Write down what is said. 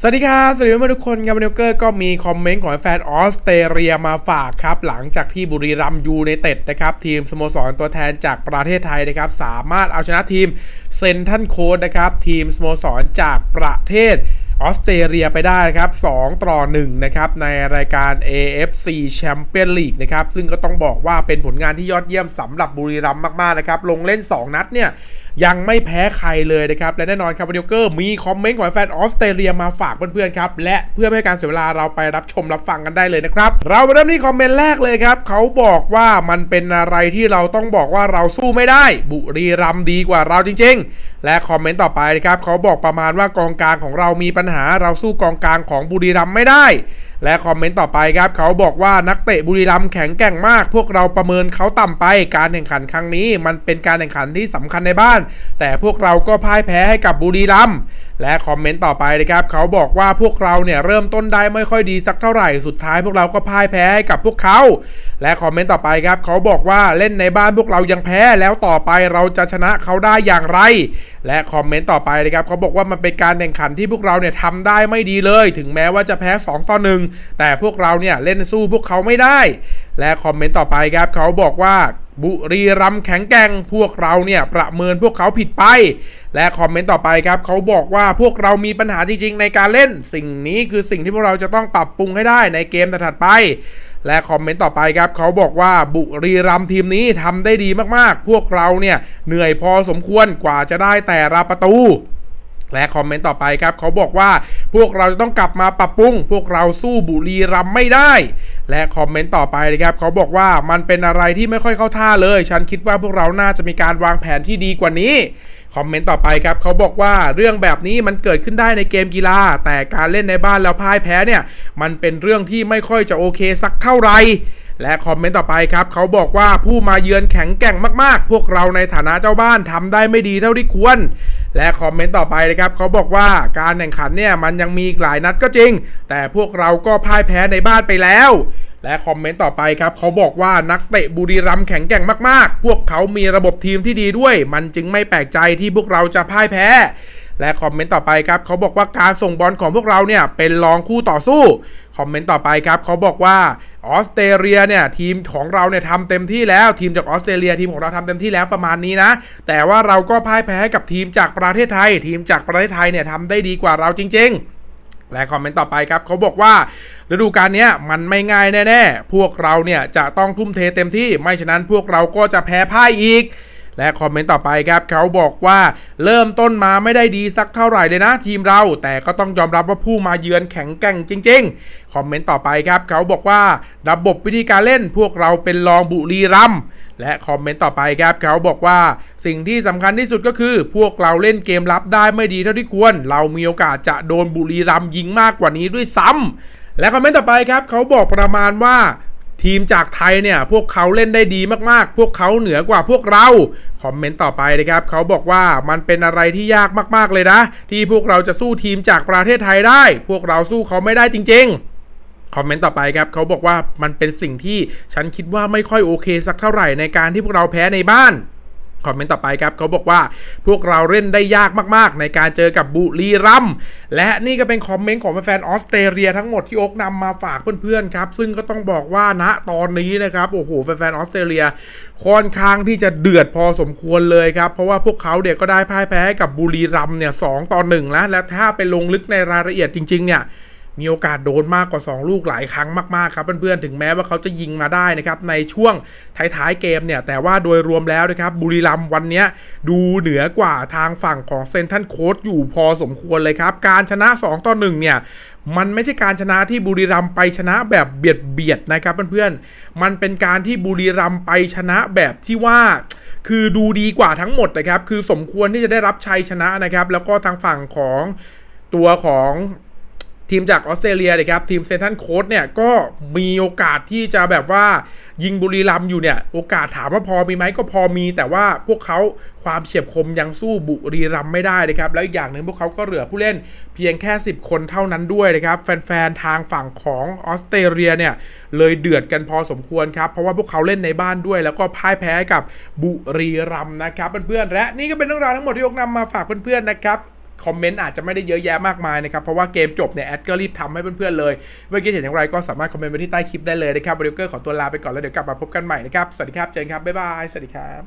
สวัสดีครับสวัสดีเพื่อนทุกคนครับวันนี้เกอร์ก็มีคอมเมนต์ของแฟนออสเตรเลียมาฝากครับ หลังจากที่บุรีรัมย์ยูไนเต็ดนะครับ ทีมสโมสรตัวแทนจากประเทศไทยนะครับ สามารถเอาชนะทีมเซนทันโคดนะครับ ทีมสโมสรจากประเทศออสเตรเลียไปได้ครับ 2 ต่อ 1 นะครับ ในรายการ AFC Champions League นะครับ ซึ่งก็ต้องบอกว่าเป็นผลงานที่ยอดเยี่ยมสำหรับบุรีรัมย์มาก ๆ นะครับ ลงเล่น 2 นัดเนี่ย ยังไม่แพ้ใครเลยนะครับ และแน่นอนครับวันนี้เกอร์มีคอมเมนต์ของแฟนออสเตรเลียมาฝากเพื่อนๆครับ และเพื่อไม่ให้การเสียเวลาเราไปรับชมรับฟังกันได้เลยนะครับ เราไปเริ่มที่คอมเมนต์แรกเลยครับ เขาบอกว่ามันเป็นอะไรที่เราต้องบอกว่าเราสู้ไม่ได้ บุรีรัมดีกว่าเราจริง ๆ และคอมเมนต์ต่อไปนะครับเขาบอกประมาณว่ากองกลางของเรามีปัญหาเราสู้กองกลางของบุรีรัมไม่ได้ และคอมเมนต์ต่อไปครับ เขาบอกว่านักเตะบุรีรัมย์แข็งแกร่งมาก พวกเราประเมินเขาต่ำไป การแข่งขันครั้งนี้ มันเป็นการแข่งขันที่สำคัญในบ้าน แต่พวกเราก็พ่ายแพ้ให้กับบุรีรัมย์และคอมเมนต์ต่อไปนะครับเขาบอกว่าพวกเราเนี่ยเริ่มต้นได้ไม่ค่อยดีสักเท่าไหร่สุดท้ายพวกเราก็พ่ายแพ้ให้กับพวกเขา และคอมเมนต์ต่อไปครับเขาบอกว่าเล่นในบ้านพวกเรายังแพ้แล้วต่อไปเราจะชนะเขาได้อย่างไร และคอมเมนต์ต่อไปนะครับเขาบอกว่ามันเป็นการแข่งขันที่พวกเราเนี่ยทำได้ไม่ดีเลย ถึงแม้ว่าจะแพ้ 2 ต่อ 1 แต่พวกเราเนี่ยเล่นสู้พวกเขาไม่ได้ และคอมเมนต์ต่อไปครับเขาบอกว่า บุรีรัมแข็งแกร่งพวกเราเนี่ยประเมินพวกเขาผิดไป และคอมเมนต์ต่อไปครับเขาบอกว่าพวกเรามีปัญหาจริงๆ ในการเล่น สิ่งนี้คือสิ่งที่พวกเราจะต้องปรับปรุงให้ได้ในเกมถัดไป และคอมเมนต์ต่อไปครับเขาบอกว่าบุรีรัมทีมนี้ทำได้ดีมากๆ พวกเราเนี่ยเหนื่อยพอสมควรกว่าจะได้แต่ละประตู และคอมเมนต์ต่อไปครับ เขาบอกว่าพวกเราจะต้องกลับมาปรับปรุง พวกเราสู้บุรีรัมไม่ได้ และคอมเมนต์ต่อไปนะครับ เขาบอกว่ามันเป็นอะไรที่ไม่ค่อยเข้าท่าเลย ฉันคิดว่าพวกเราน่าจะมีการวางแผนที่ดีกว่านี้คอมเมนต์ต่อไปครับเขาบอกว่าเรื่องแบบนี้มันเกิดขึ้นได้ในเกมกีฬา แต่การเล่นในบ้านแล้วพ่ายแพ้เนี่ย มันเป็นเรื่องที่ไม่ค่อยจะโอเคสักเท่าไหร่ และคอมเมนต์ต่อไปครับเขาบอกว่าผู้มาเยือนแข็งแกร่งมากๆ พวกเราในฐานะเจ้าบ้านทำได้ไม่ดีเท่าที่ควร และคอมเมนต์ต่อไปนะครับเขาบอกว่าการแข่งขันเนี่ยมันยังมีหลายนัดก็จริง แต่พวกเราก็พ่ายแพ้ในบ้านไปแล้วและคอมเมนต์ต่อไปครับเขาบอกว่านักเตะบุรีรัมย์แข็งแกร่งมากๆ พวกเขามีระบบทีมที่ดีด้วย มันจึงไม่แปลกใจที่พวกเราจะพ่ายแพ้ และคอมเมนต์ต่อไปครับเขาบอกว่าการส่งบอลของพวกเราเนี่ยเป็นรองคู่ต่อสู้ คอมเมนต์ต่อไปครับเขาบอกว่า ออสเตรเลียเนี่ยทีมของเราเนี่ยทำเต็มที่แล้ว ทีมจากออสเตรเลียทีมของเราทำเต็มที่แล้วประมาณนี้นะ แต่ว่าเราก็พ่ายแพ้กับทีมจากประเทศไทย ทีมจากประเทศไทยเนี่ยทำได้ดีกว่าเราจริง ๆและคอมเมนต์ต่อไปครับเขาบอกว่าฤดูกาลนี้มันไม่ง่ายแน่ ๆ พวกเราเนี่ยจะต้องทุ่มเทเต็มที่ไม่ฉะนั้นพวกเราก็จะแพ้พ่ายอีก และคอมเมนต์ต่อไปครับเขาบอกว่าเริ่มต้นมาไม่ได้ดีสักเท่าไหร่เลยนะ ทีมเรา แต่ก็ต้องยอมรับว่าผู้มาเยือนแข็งแกร่งจริง ๆ คอมเมนต์ต่อไปครับเขาบอกว่าระบบวิธีการเล่นพวกเราเป็นรองบุรีรัมและคอมเมนต์ต่อไปครับเขาบอกว่าสิ่งที่สำคัญที่สุดก็คือ พวกเราเล่นเกมรับได้ไม่ดีเท่าที่ควร เรามีโอกาสจะโดนบุรีรัมย์ยิงมากกว่านี้ด้วยซ้ำและคอมเมนต์ต่อไปครับเขาบอกประมาณว่า ทีมจากไทยเนี่ย พวกเขาเล่นได้ดีมากๆ พวกเขาเหนือกว่าพวกเรา คอมเมนต์ต่อไปนะครับ เขาบอกว่ามันเป็นอะไรที่ยากมากๆเลยนะ ที่พวกเราจะสู้ทีมจากประเทศไทยได้ พวกเราสู้เขาไม่ได้จริง ๆคอมเมนต์ต่อไปครับเขาบอกว่ามันเป็นสิ่งที่ฉันคิดว่าไม่ค่อยโอเคสักเท่าไหร่ในการที่พวกเราแพ้ในบ้าน คอมเมนต์ต่อไปครับเขาบอกว่าพวกเราเล่นได้ยากมากๆ ในการเจอกับบุรีรัมและนี่ก็เป็นคอมเมนต์ของแฟนออสเตรเลียทั้งหมดที่โอ๊กนำมาฝากเพื่อนๆครับ ซึ่งก็ต้องบอกว่าณตอนนี้นะครับโอ้โหแฟนๆออสเตรเลียค่อนข้างที่จะเดือดพอสมควรเลยครับ เพราะว่าพวกเขาเด็กก็ได้พ่ายแพ้กับบุรีรัมเนี่ยสองต่อหนึ่งแล้วและถ้าไปลงลึกในรายละเอียดจริงๆเนี่ย มีโอกาสโดนมากกว่า 2 ลูกหลายครั้งมากๆครับเพื่อนๆถึงแม้ว่าเขาจะยิงมาได้นะครับในช่วงท้ายๆเกมเนี่ยแต่ว่าโดยรวมแล้วนะครับบุรีรัมย์วันนี้ดูเหนือกว่าทางฝั่งของเซนทันโค้ดอยู่พอสมควรเลยครับ การชนะ 2 ต่อ 1 เนี่ยมันไม่ใช่การชนะที่บุรีรัมย์ไปชนะแบบเบียดเบียดนะครับเพื่อนๆ มันเป็นการที่บุรีรัมย์ไปชนะแบบที่ว่า คือดูดีกว่าทั้งหมดนะครับ คือสมควรที่จะได้รับชัยชนะนะครับ แล้วก็ทางฝั่งของตัวของ ทีมจากออสเตรเลียนะครับทีมเซนทันโค้ดเนี่ยก็มีโอกาสที่จะแบบว่ายิงบุรีรัมอยู่เนี่ยโอกาสถามว่าพอมีไหมก็พอมี แต่ว่าพวกเขาความเฉียบคมยังสู้บุรีรัมไม่ได้นะครับแล้วอีกอย่างหนึ่งพวกเขาก็เหลือผู้เล่นเพียงแค่ 10 คนเท่านั้นด้วยนะครับแฟนๆทางฝั่งของออสเตรเลียเนี่ยเลยเดือดกันพอสมควรครับเพราะว่าพวกเขาเล่นในบ้านด้วย แล้วก็พ่ายแพ้กับบุรีรัมนะครับเพื่อนๆและนี่ก็เป็นเรื่องราวทั้งหมดที่ยกนำมาฝากเพื่อนๆนะครับ คอมเมนต์อาจจะไม่ได้เยอะแยะมากมายนะครับ เพราะว่าเกมจบเนี่ยแอดก็รีบทำให้เพื่อนๆเลย เมื่อกี้เห็นอย่างไรก็สามารถคอมเมนต์ไว้ที่ใต้คลิปได้เลยนะครับบริวเกอร์ขอตัวลาไปก่อนแล้วเดี๋ยวกลับมาพบกันใหม่นะครับ สวัสดีครับ เจนครับ บ๊ายบาย สวัสดีครับ